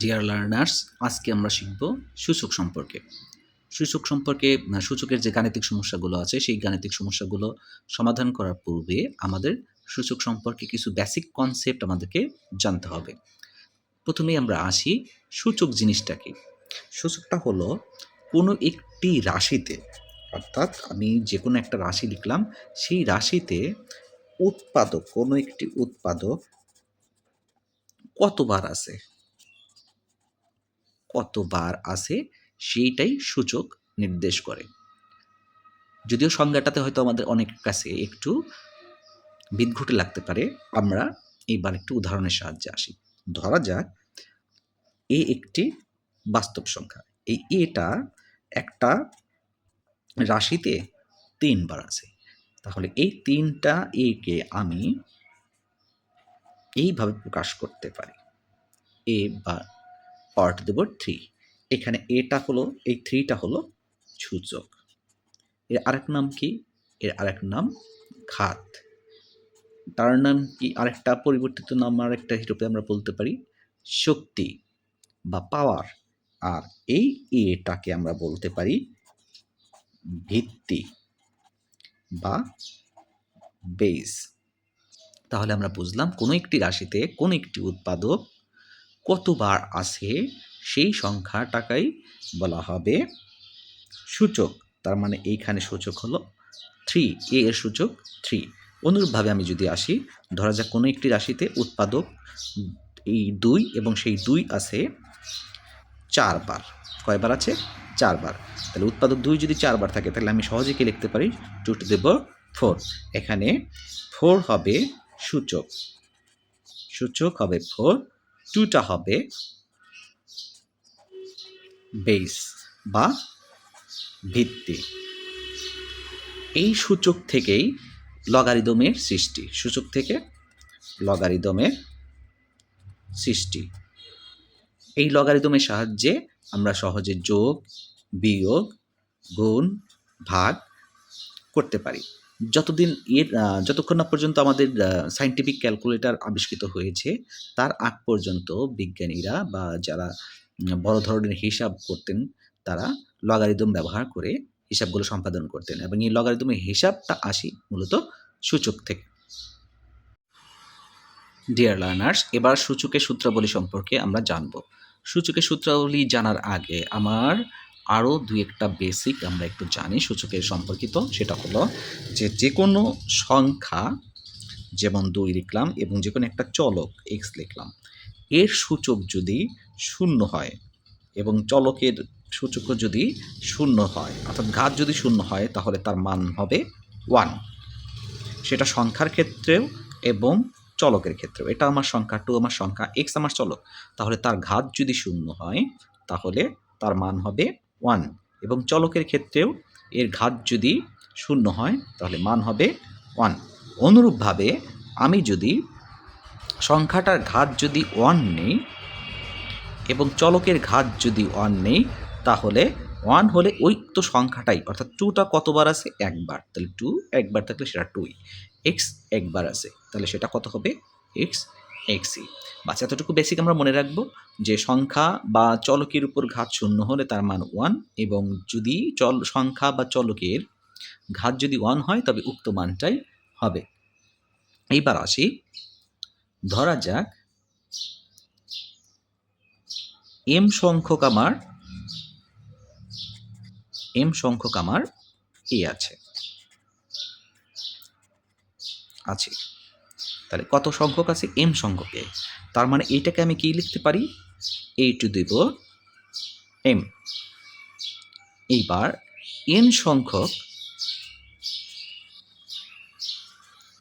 Dear learners আজকে আমরা শিখব সূচক সম্পর্কে। সূচক সম্পর্কে সূচকের যে গাণিতিক সমস্যাগুলো আছে, সেই গাণিতিক সমস্যাগুলো সমাধান করার পূর্বে আমাদের সূচক সম্পর্কে কিছু বেসিক কনসেপ্ট আমাদেরকে জানতে হবে। প্রথমেই আমরা আসি সূচক জিনিসটা কি সূচকটা হলো কোনো একটি রাশিতে, অর্থাৎ আমি যে কোনো একটা রাশি লিখলাম, সেই রাশিতে উৎপাদক, কোনো একটি উৎপাদক কতবার আছে? কতবার আছে সেইটাই সূচক নির্দেশ করে। যদিও সংজ্ঞাটাতে হয়তো আমাদের অনেক কাছে একটু বিদঘুটে লাগতে পারে, আমরা এইবার একটু উদাহরণের সাহায্যে আসি। ধরা যাক, এ একটি বাস্তব সংখ্যা, এই এটা একটা রাশিতে তিনবার আছে। তাহলে এই তিনটা একে আমি এইভাবে প্রকাশ করতে পারি। এ বা পার্ট দেব থ্রি এখানে এটা হলো, এই থ্রিটা হলো সূচক। এর আরেক নাম কি? এর আরেক নাম ঘাত। তার নাম কি? আরেকটা পরিবর্তিত নাম আরেকটা হিসেবে আমরা বলতে পারি শক্তি বা পাওয়ার আর এই এটাকে আমরা বলতে পারি ভিত্তি বা বেস তাহলে আমরা বুঝলাম কোনো একটি রাশিতে কোন একটি উৎপাদক কতবার আসে সেই সংখ্যাটাকেই বলা হবে সূচক। তার মানে এইখানে সূচক হলো থ্রি এ এর সূচক থ্রি অনুরূপভাবে আমি যদি আসি, ধরা যাক কোনো একটি রাশিতে উৎপাদক এই দুই এবং সেই দুই আছে চারবার। কয়বার আছে? চারবার। তাহলে উৎপাদক দুই যদি চারবার থাকে, তাহলে আমি সহজে কি লিখতে পারি? টু টু দেব ফোর এখানে ফোর হবে সূচক। সূচক হবে ফোর টুটা হবে বেস বা ভিত্তি। এই সূচক থেকেই লগারিদমের সৃষ্টি, সূচক থেকে লগারিদমের সৃষ্টি। এই লগারিদমের সাহায্যে আমরা সহজে যোগ, বিয়োগ, গুণ, ভাগ করতে পারি। যতদিন এর যতক্ষণ না পর্যন্ত আমাদের সাইন্টিফিক ক্যালকুলেটর আবিষ্কৃত হয়েছে, তার আগ পর্যন্ত বিজ্ঞানীরা বা যারা বড় ধরনের হিসাব করতেন, তারা লগারিদম ব্যবহার করে হিসাবগুলো সম্পাদন করতেন এবং এই লগারিদমের হিসাবটা আসি মূলত সূচক থেকে। ডিয়ার লার্নার্স এবার সূচকের সূত্রাবলী সম্পর্কে আমরা জানব। সূচকের সূত্রাবলী জানার আগে আমার আরও দু একটা বেসিক আমরা একটু জানি সূচকের সম্পর্কিত। সেটা হলো যে যে কোনো সংখ্যা, যেমন দুই লিখলাম এবং যে কোনো একটা চলক এক্স লিখলাম, এর সূচক যদি শূন্য হয় এবং চলকের সূচকও যদি শূন্য হয়, অর্থাৎ ঘাত যদি শূন্য হয়, তাহলে তার মান হবে ওয়ান সেটা সংখ্যার ক্ষেত্রেও এবং চলকের ক্ষেত্রেও। এটা আমার সংখ্যা টু আমার সংখ্যা এক্স আমার চলক। তাহলে তার ঘাত যদি শূন্য হয়, তাহলে তার মান হবে ওয়ান। এবং চলকের ক্ষেত্রেও এর ঘাত যদি শূন্য হয়, তাহলে মান হবে ওয়ান। অনুরূপভাবে আমি যদি সংখ্যাটার ঘাত যদি ওয়ান নেই এবং চলকের ঘাত যদি ওয়ান নেই, তাহলে ওয়ান হলে ওই তো সংখ্যাটাই, অর্থাৎ টুটা কতবার আছে? একবার। তাহলে টু একবার থাকলে সেটা টুই। এক্স একবার আছে। তাহলে সেটা কত হবে? এক্স এক্সই বাস এতটুকু বেসিক আমরা মনে রাখব যে সংখ্যা বা চলকের উপর ঘাত শূন্য হলে তার মান ওয়ান এবং যদি চল, সংখ্যা বা চলকের ঘাত যদি ওয়ান হয় তবে উক্ত মানটাই হবে। এইবার আসি। ধরা যাক এম সংখ্যক আমার এম সংখ্যক আমার এ আছে। আছে। তাহলে কত সংখ্যক আছে? এম সংখ্যক। এ তার মানে এইটাকে আমি কি লিখতে পারি? এ টু দিব এম এইবার এন সংখ্যক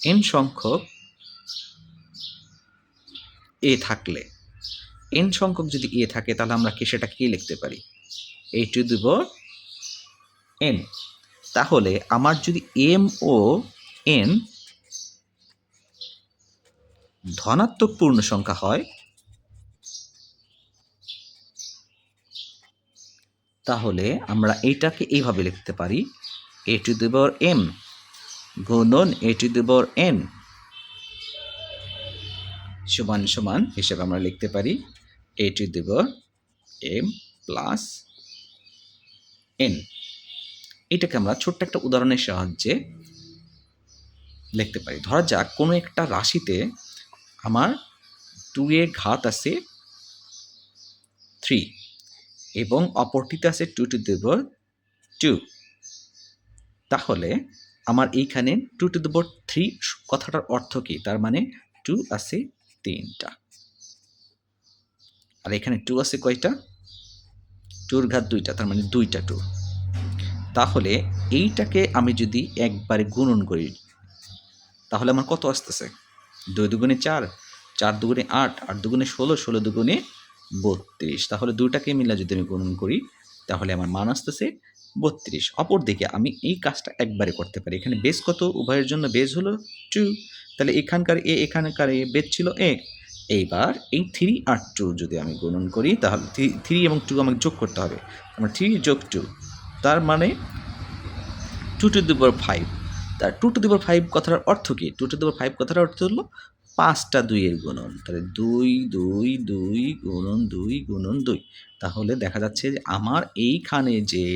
এন সংখ্যক এ থাকলে এন সংখ্যক যদি এ থাকে, তাহলে আমরা কি সেটা কি লিখতে পারি? এ টু দিব এন তাহলে আমার যদি এম ও এন ধনাত্মক পূর্ণ সংখ্যা হয়। তাহলে আমরা এইটাকে এইভাবে লিখতে পারি এ টু দি পাওয়ার এম গুণন এ টু দি পাওয়ার এন সমান সমান হিসেবে আমরা লিখতে পারি এ টু দেব এম প্লাস এন এটাকে আমরা ছোট্ট একটা উদাহরণের সাহায্যে লিখতে পারি। ধরা যাক কোনো একটা রাশিতে আমার টু এর ঘাত আছে থ্রি এবং অপরটিতে আছে টু টু দেব টু তাহলে আমার এইখানে টু টু দেব থ্রি কথাটার অর্থ কি? তার মানে টু আছে তিনটা। আর এখানে টু আছে কয়টা? টুর ঘাত দুইটা, তার মানে দুইটা টু তাহলে এইটাকে আমি যদি একবারে গুণন করি, তাহলে আমার কত আসতেছে? দুই দুগুণে চার চার দুগুণে আট আট দুগুণে ষোলো ষোলো দুগুণে বত্রিশ। তাহলে দুইটাকে মিলে যদি আমি গুণন করি, তাহলে আমার মান আসতেছে বত্রিশ। অপরদিকে আমি এই কাজটা একবারে করতে পারি। এখানে বেস কত উভয়ের জন্য বেস হলো টু তাহলে এখানকার এ এখানকার এ বেস ছিল এ এইবার এই থ্রি আর টু যদি আমি গুণন করি, তাহলে থ্রি এবং টু আমাকে যোগ করতে হবে। আমার থ্রি যোগ টু তার মানে two to the power five তার two to the power five কথার অর্থ কী? Two to the power five কথার অর্থ হলো পাঁচটা দুইয়ের গুণন। তাহলে দুই দুই দুই, গুণন দুই গুণন, দুই। তাহলে দেখা যাচ্ছে যে আমার এইখানে যে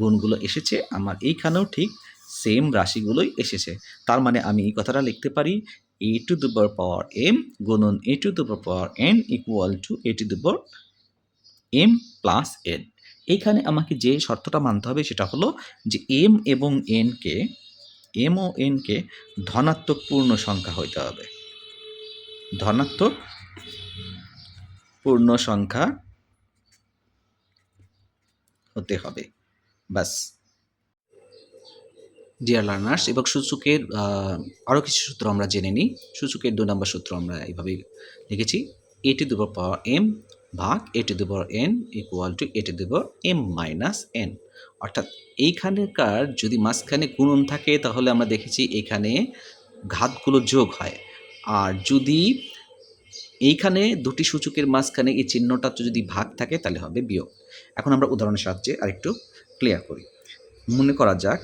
গুণগুলো এসেছে, আমার এইখানেও ঠিক সেম রাশিগুলোই এসেছে। তার মানে আমি এই কথাটা লিখতে পারি এ টু দি পাওয়ার এম গুণন a to the power n equal to a to the power m plus n এইখানে আমাকে যে শর্তটা মানতে হবে সেটা হলো যে এম এবং এনকে এম ও এনকে ধনাত্মক পূর্ণ সংখ্যা হইতে হবে। ধনাত্মক পূর্ণ সংখ্যা হতে হবে। বাস ডিয়ার লার্নার্স এবং সূচকের আরও কিছু সূত্র আমরা জেনে নিই। সূচকের দু নম্বর সূত্র আমরা এইভাবে লিখেছি। এটি দুবার পাওয়ার এম ভাগ এ টু দুবার n equal to a to দুবার এম মাইনাস এন অর্থাৎ এইখানেকার যদি মাঝখানে গুণন থাকে, তাহলে আমরা দেখেছি এখানে ঘাতগুলো যোগ হয়। আর যদি এইখানে দুটি সূচকের মাঝখানে এই চিহ্নটা যদি ভাগ থাকে, তাহলে হবে বিয়োগ। এখন আমরা উদাহরণের সাহায্যে আরেকটু ক্লিয়ার করি। মনে করা যাক,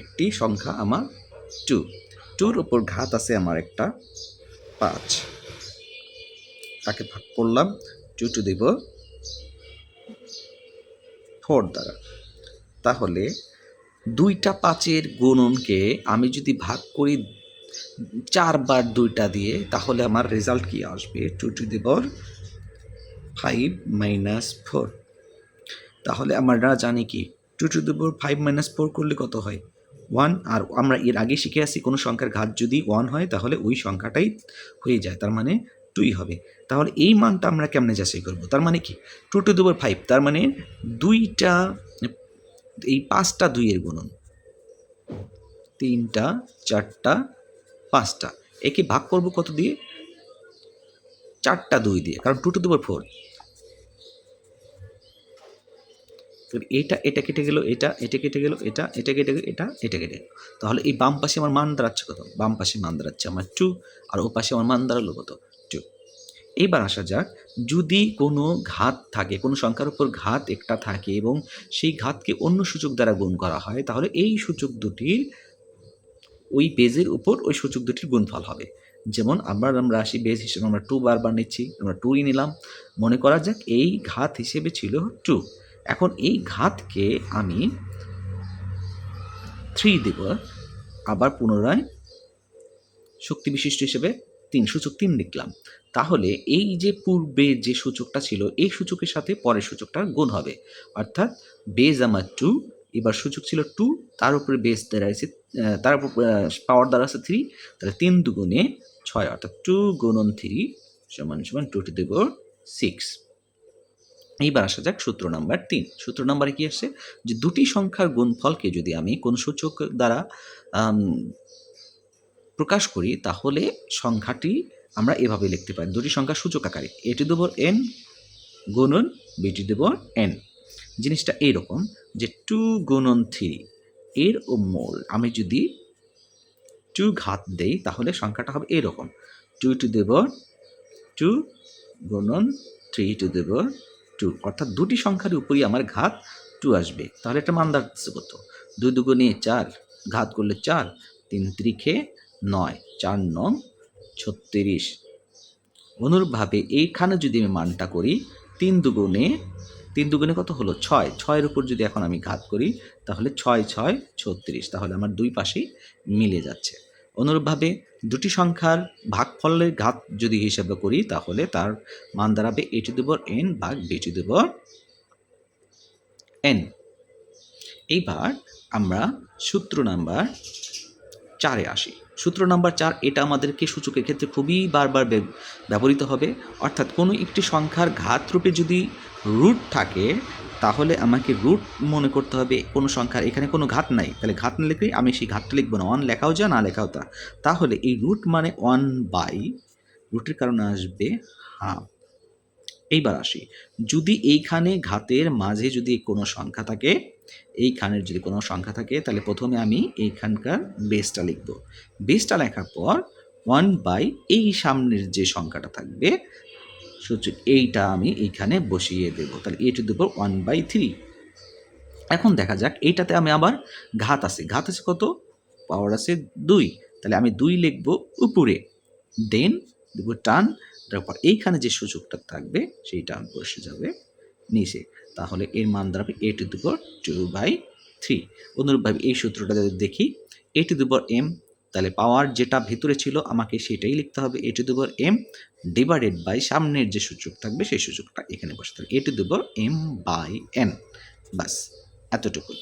একটি সংখ্যা আমার টু টুর ওপর ঘাত আছে আমার একটা পাঁচ। তাকে ভাগ করলাম। টু টু দেব ফোর দ্বারা। তাহলে দুইটা পাঁচের গুণনকে আমি যদি ভাগ করি চারবার দুইটা দিয়ে, তাহলে আমার রেজাল্ট কি আসবে? টু টু দেবর ফাইভ মাইনাস ফোর তাহলে আমরা জানি কি? টু টু দেবর ফাইভ মাইনাস ফোর করলে কত হয়? ওয়ান আর আমরা এর আগে শিখে আসি কোনো সংখ্যার ঘাত যদি ওয়ান হয়, তাহলে ওই সংখ্যাটাই হয়ে যায়। তার মানে টুই হবে। তাহলে এই মানটা আমরা কেমনে যাচাই করব? তার মানে কি? টু টু দেবর ফাইভ তার মানে দুইটা, এই পাঁচটা দুইয়ের গুণন। তিনটা, চারটা, পাঁচটা। একে ভাগ করব কত দিয়ে? চারটা দুই দিয়ে, কারণ টু টু দেবর ফোর এটা এটা কেটে গেল, এটা এটা কেটে গেল, এটা এটা কেটে গেল, এটা এটা কেটে গেল। তাহলে এই বাম পাশে আমার মান দাঁড়াচ্ছে কত? বাম পাশে মান দাঁড়াচ্ছে আমার টু আর ও পাশে আমার মান দাঁড়াল কত? টু এইবার আসা যাক, যদি কোনো ঘাত থাকে, কোনো সংখ্যার উপর ঘাত একটা থাকে এবং সেই ঘাতকে অন্য সূচক দ্বারা গুণ করা হয়, তাহলে এই সূচক দুটির ওই বেজের উপর ওই সূচক দুটির গুণফল হবে। যেমন আবার আমরা আসি বেজ হিসেবে, আমরা টু বারবার নিচ্ছি, আমরা টুই নিলাম। মনে করা যাক এই ঘাত হিসেবে ছিল টু এখন এই ঘাতকে আমি থ্রি দেব, আবার পুনরায় শক্তি বিশিষ্ট হিসেবে তিন সূচক তিন লিখলাম। তাহলে এই যে পূর্বে যে সূচকটা ছিল, এই সূচকের সাথে পরের সূচকটা গুণ হবে। অর্থাৎ বেজ আমার টু এবার সূচক ছিল টু তার উপরে বেস দাঁড়াইছে তার উপর পাওয়ার দাঁড়াচ্ছে থ্রি তাহলে তিন দুগুণে ছয়, অর্থাৎ টু গুণন থ্রি সমান সমান টু টু দেব সিক্স এইবার আসা যাক সূত্র নাম্বার তিন। সূত্র নাম্বারে কি আসছে? যে দুটি সংখ্যার গুণফলকে যদি আমি কোন সূচক দ্বারা প্রকাশ করি, তাহলে সংখ্যাটি আমরা এভাবে লিখতে পারি। দুটি সংখ্যা সূচক আকারে এ টু দেবর এন গুণন বি টু দেবর এন জিনিসটা এইরকম যে টু গুণন থ্রি এর ও মোল। আমি যদি টু ঘাত দেই, তাহলে সংখ্যাটা হবে এরকম। টু টু দেব টু গুণন থ্রি টু দেব টু অর্থাৎ দুটি সংখ্যার উপরই আমার ঘাত টু আসবে। তাহলে একটা মান দাঁড়াচ্ছে কত দুই দুগুণে চার, ঘাত করলে চার, তিন ত্রিখে নয়, চার নং ছত্রিশ। অনুরূপভাবে এইখানে যদি আমি মানটা করি, তিন দুগুণে তিন দুগুণে কত হলো? ছয়। ছয়ের উপর যদি এখন আমি ঘাত করি, তাহলে ছয় ছয়, ছত্রিশ। তাহলে আমার দুই পাশেই মিলে যাচ্ছে। অনুরূপভাবে দুটি সংখ্যার ভাগফলের ঘাত যদি হিসাবে করি, তাহলে তার মান দাঁড়াবে এ টু দেবর এন ভাগ বি টু দেবর এন এইবার আমরা সূত্র নাম্বার চারে আসি। সূত্র নাম্বার চার, এটা আমাদেরকে সূচকের ক্ষেত্রে খুবই বারবার ব্যবহৃত হবে। অর্থাৎ কোনো একটি সংখ্যার ঘাত রূপে যদি রুট থাকে, তাহলে আমাকে রুট মনে করতে হবে কোনো সংখ্যার এখানে কোনো ঘাত নাই। তাহলে ঘাত না লিখলে আমি সেই ঘাতটা লিখব না। ওয়ান লেখাও যা, না লেখাও তা। তাহলে এই রুট মানে ওয়ান বাই রুটের কারণে আসবে হাফ এইবার আসি। যদি এইখানে ঘাতের মাঝে যদি কোনো সংখ্যা থাকে এইখানের যদি কোনো সংখ্যা থাকে, তাহলে প্রথমে আমি এইখানকার বেসটা লিখব। বেসটা লেখার পর ওয়ান বাই এই সামনের যে সংখ্যাটা থাকবে, সূচক এইটা আমি এইখানে বসিয়ে দেব। তাহলে a to one by three এখন দেখা যাক, এইটাতে আমি আবার ঘাত আছে। ঘাত আছে কত? পাওয়ার আছে দুই। তাহলে আমি দুই লিখব উপরে। দেন দেবো টান। তারপর এইখানে যে সূচকটা থাকবে, সেইটা বসে যাবে নিচে। তাহলে এর মান দাঁড়াবে a to the power two by three অনুরূপভাবে এই সূত্রটা যদি দেখি এ টু দি পাওয়ার এম তাহলে পাওয়ার যেটা ভিতরে ছিল আমাকে সেটাই লিখতে হবে। এ টু দুপর এম ডিভাইডেড বাই সামনের যে সূচক থাকবে সেই সূচকটা এখানে বসতে হবে। এ টু দুপর এম বাই এন বাস এতটুকুই।